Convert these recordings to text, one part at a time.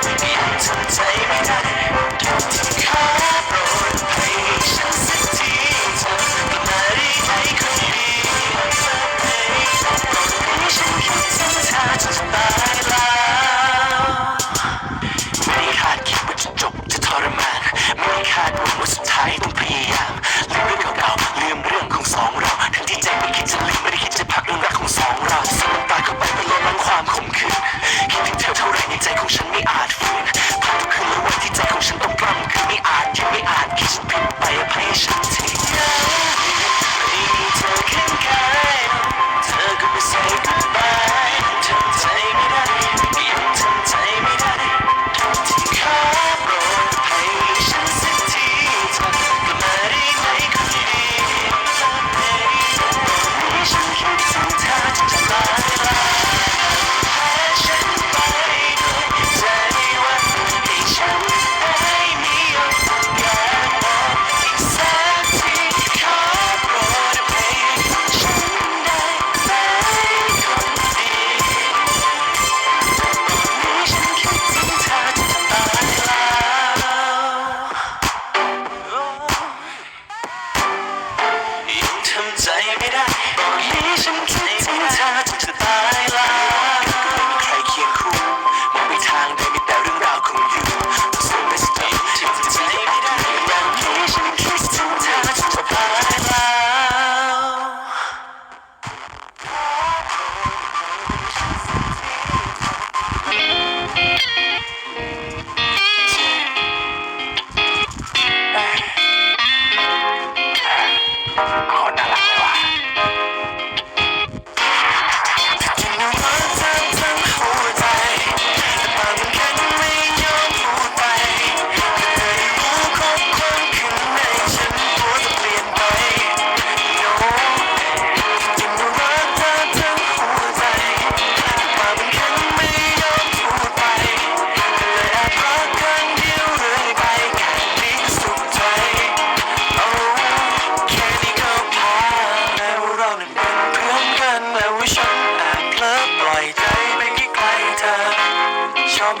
Take me, take me.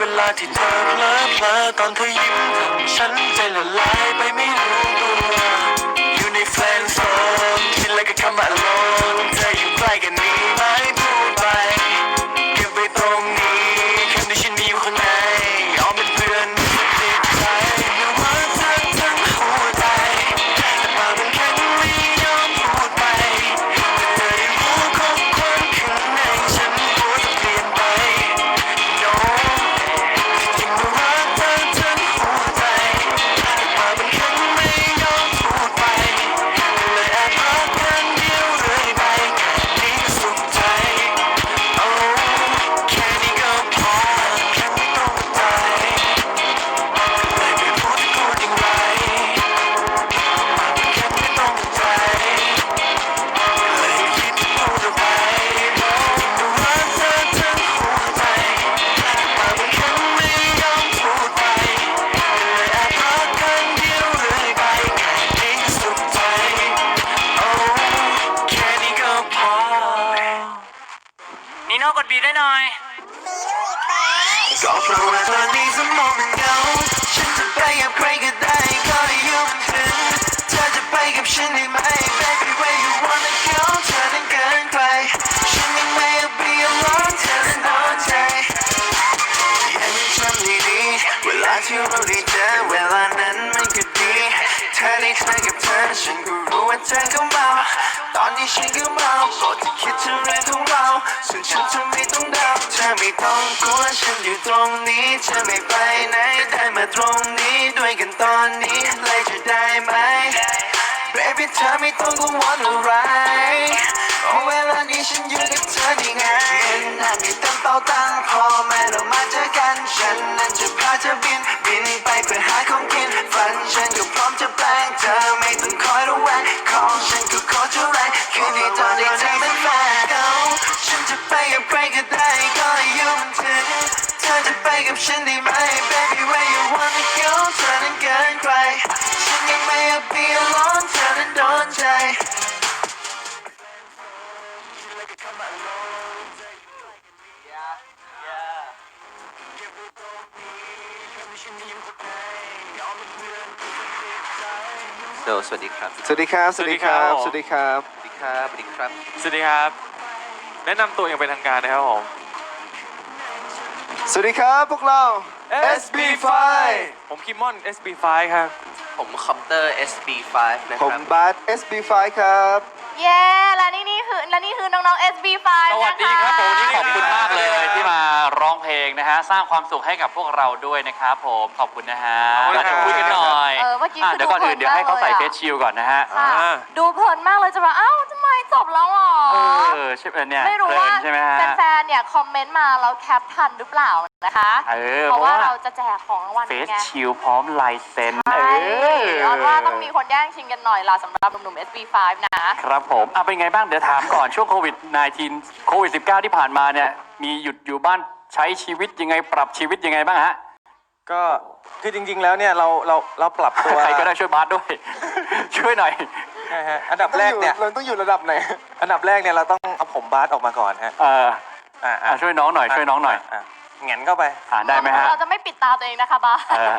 เวลาที่เธอเพลอเพลอตอนเธอยิ้ม ฉันใจละลายไปไม่รู้ตัว อยู่ในแฟนโซ ใจก็เมา ตอนนี้ฉันก็เมาโปรดจะคิดถึงเรื่องของเราซึ่งฉันจะไม่ต้องเดาเธอไม่ต้องกลัวฉันอยู่ตรงนี้เธอไม่ไปไหนได้มาตรงนี้ด้วยกันตอนนี้เลยจะได้ไหม Baby เธอไม่ต้องกังวลอะไรเวลานี้ฉันอยู่กับเธอยังไงเงินหน้ามีเต็มเป้าตังค์พอไหม กับฉันได้ไหม baby where you wanna go เธอนั้นเกินใครฉันยังไม่อยาก be alone เธอนั้นโดนใจโดสวัสดีครับ สวัสดีครับ สวัสดีครับสสวัวัสสดีดีคครัรับ สวัสดีครับ สวัสดีครับ สวัสดีครับ แนะนำตัวอย่างเป็นทางการนะครับผม สวัสดีครับพวกเรา SB5 ผมคิมมอน SB5 ครับ ผมคอมเตอร์ SB5 นะผคมรับบาส SB5 ครับ เย้และนี่นี่คือและนี่คือน้องๆ SB5 สวัสดีครับผมวันนี้สขวัอบสดีคุณครับมากเลยที่มาร้องเพลงนะฮะ สร้างความสุขให้กับพวกเราด้วยนะครับผมขอบคุณนะฮะขอบคุณครับเดี๋ยวคุยกันหน่อยเออเมื่อกี้อะคือเดี๋ยวก่อนอื่นดูเดี๋ยวให้เขาใส่เพเฟลินซมากเลยอะชิลก่อนนะฮะ ค่ะอ่าดูเพลินมากเลยจะแบบเอ้าทำไมจบแล้วหรอ เออใช่ไหมเนี่ยไม่รู้เพลิว่านใช่ไหมฮะ แฟนๆ เนี่ยคอมเมนต์มาแล้วแคปทันหรือเปล่านะคะ เออเพราะว่าเพราะว่า เราจะแจกของรางวัลเฟซไงชิลพร้อมลายเซ็นใช่เออออนว่าต้องมีคนแย่งชิงกันหน่อยล่ะสำหรับหนุ่มๆ SB5 นะ ครับผมอะเป็นไงบ้างเดี๋ยวถามก่อนช่วงโควิด -19 โควิด -19 ที่ผ่านมาเนี่ยมีหยุดอยู่บ้านใช้ชีวิตยังไงปรับชีวิตยังไงบ้างฮะ ก็คือจริง ๆ แล้วเนี่ยเราเราเราปรับตัว ใครก็ได้ช่วยบาสด้วย ช่วยหน่อย นะฮะอันดับแรกเนี่ย เราต้องอยู่ระดับไหนอันดับแรกเนี่ยเราต้องเอาผมบาสออกมาก่อนฮะเอออ่าอะช่วยน้องหน่อยช่วยน้องหน่อยะแหงนเข้าไป อ่านได้ไหมฮะเราจะไม่ปิดตาตัวเองนะคะบ้าเออ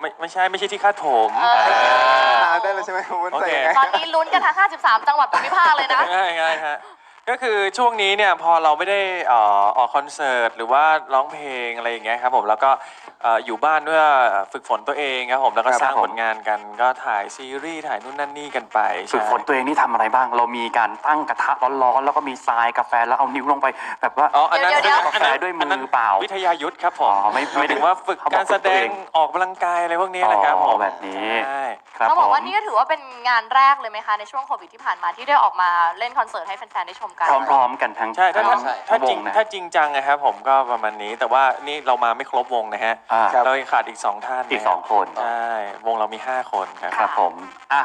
ไม่ไม่ใช่ไม่ใช่ที่คาดผม เออ อ่าได้เลยใช่ไหมผมโอใส่เคยังไง ตอนนี้ลุ้นกันทั้ง 53 จังหวัดภูมิภาคเลยนะ ง่ายง่ายฮะ ก็คือช่วงนี้เนี่ยพอเราไม่ได้เอ่อออกคอนเสิร์ตหรือว่าร้องเพลงอะไรอย่างเงี้ยครับผมแล้วก็เอ่ออยู่บ้านเพื่อฝึกฝนตัวเองครับผมแล้วก็ครับสร้างผม ผลงานกันก็ถ่ายซีรีส์ถ่ายนู่นนั่นนี่กันไปฝึกฝนใช่ตัวเองนี่ทำอะไรบ้าง เรามีการตั้งกระทะร้อนๆแล้วก็มีทรายกาแฟแล้วเอานิ้วลงไป แบบว่า อ๋อ อันนั้นเดี๋ยวๆกาแฟด้วยมือเปล่าวิทยายุทธครับผมอ๋อไม่ไม่ถึงว่าฝึกเขาบอกการแสฝึกตัดวเองงออกกำลังกายอะไรพวกนี้แหละครับผอ๋อมแบบนี้ ใช่ครับต้องผบอกมว่านี่ก็ถือว่าเป็นงานแรกเลยไหมคะในช่วงโควิดที่ผ่านมาที่ได้ออกมาเล่นคอนเสิร์ตให้แฟนๆได้ชมกัน พร้อมๆกันทั้งใช่ถ้าทั้ถ้างถ้าจริงวนะ ถ้าจริงจังนะครับผมก็ประมาณนี้ แต่ว่านี่เรามาไม่ครบวงนะฮะอ่าเรายังขาดอีกสองท่านอีกนะสองคน ใช่วงเรามีห้าคนครับ ครับผมอะ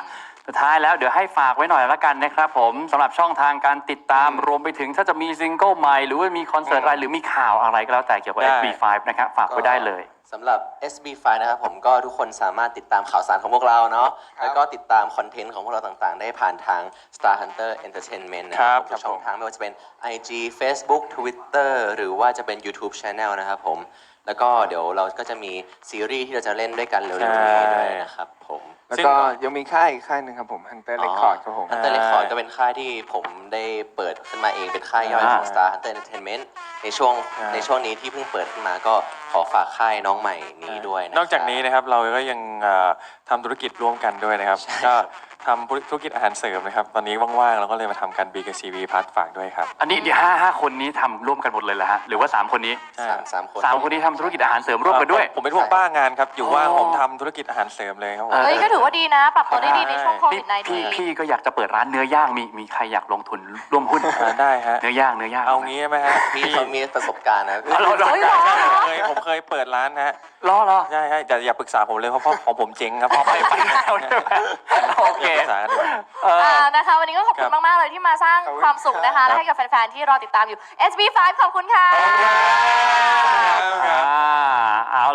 สุดท้ายแล้วเดี๋ยวให้ฝากไว้หน่อยละกันนะครับผมสำหรับช่องทางการติดตามรวมไปถึงถ้าจะมีซิงเกิลใหม่ หรือว่ามีคอนเสิร์ตอะไรหรือมีข่าวอะไรก็แล้วแต่เกี่ยวกับ ได้ SB5 นะครับฝากไว้ได้เลย สำหรับ SB5 นะครับผมก็ทุกคนสามารถติดตามข่าวสารของพวกเราเนาะแล้วก็ติดตามคอนเทนต์ของพวกเราต่างๆ ได้ผ่านทาง Star Hunter Entertainment นะคครัรับบทุกช่องทางไม่ว่าจะเป็น IG Facebook Twitter หรือว่าจะเป็น YouTube Channel นะครับผม แล้วก็เดี๋ยวเราก็จะมีซีรีส์ที่เราจะเล่นด้วยกันเร็วๆนี้ด้วยนะครับผมแล้วก็ยังมีค่ายอีกค่ายหนึ่งครับผม Hunter Record ครับผมฮันเตอร์เรคคอร์ดก็เป็นค่ายที่ผมได้เปิดขึ้นมาเองเป็นค่ายย่อยของ Star Hunter Entertainment ในช่วงอ่าในช่วงนี้ที่เพิ่งเปิดขึ้นมาก็ ขอฝากค่ายน้องใหม่นี้ด้วยะนอกจากนี้นะครับเราก็ยังเอ่อทำธุรกิจร่วมกันด้วยนะครับ ก็ทำธุรกิจอาหารเสริมนะครับ ตอนนี้ว่างๆเราก็เลยมาทำกัน B กับ CV พัทฝากด้วยครับ อันนี้เดี๋ยวห้าห้าคนนี้ทำร่วมกันหมดเลยเหรอฮะหรือว่าสามคนนี้สามสามคน สามคนนี้ทำธุรกิจอาหารเสริมร่วมกันด้วย ผมเป็นพวกบ้างานครับ อยู่ว่างอ๋อ ผมทำธุรกิจอาหารเสริมเลยครับผม เออเฮ้ยก็ถือว่าดีนะ ปรับตัวได้ดีในช่วงโควิดพี่พี่19 พี่ก็อยากจะเปิดร้านเนื้อย่างมีมีใครอยากลงทุนร่วมหุ้นอ่าได้ฮะ เนื้อย่างเนื้อย่างเอางี้ไหมฮะมีเขามีประสบการณ์นะ เอาเหรอเหรอเฮ้ยเหรอเค ยผมเคยเปิดร้านนะฮะรอรอใช่ใช่แต่อย่าปรึกษาผมเลยเพราะเพราะของผมเจ๊งครับไปไปแล้วใช่ไหมโอเคย่าปรึกษากันดีกว่า เออ อ่านะคะ วันนี้ก็ขอบคุณมาก ๆ เลยที่มาสร้างขอบคุณความสุขนะคะครับให้กับแฟน ๆ ที่รอติดตามอยู่ SB5 ขอบคุณค่ะอ่าเอา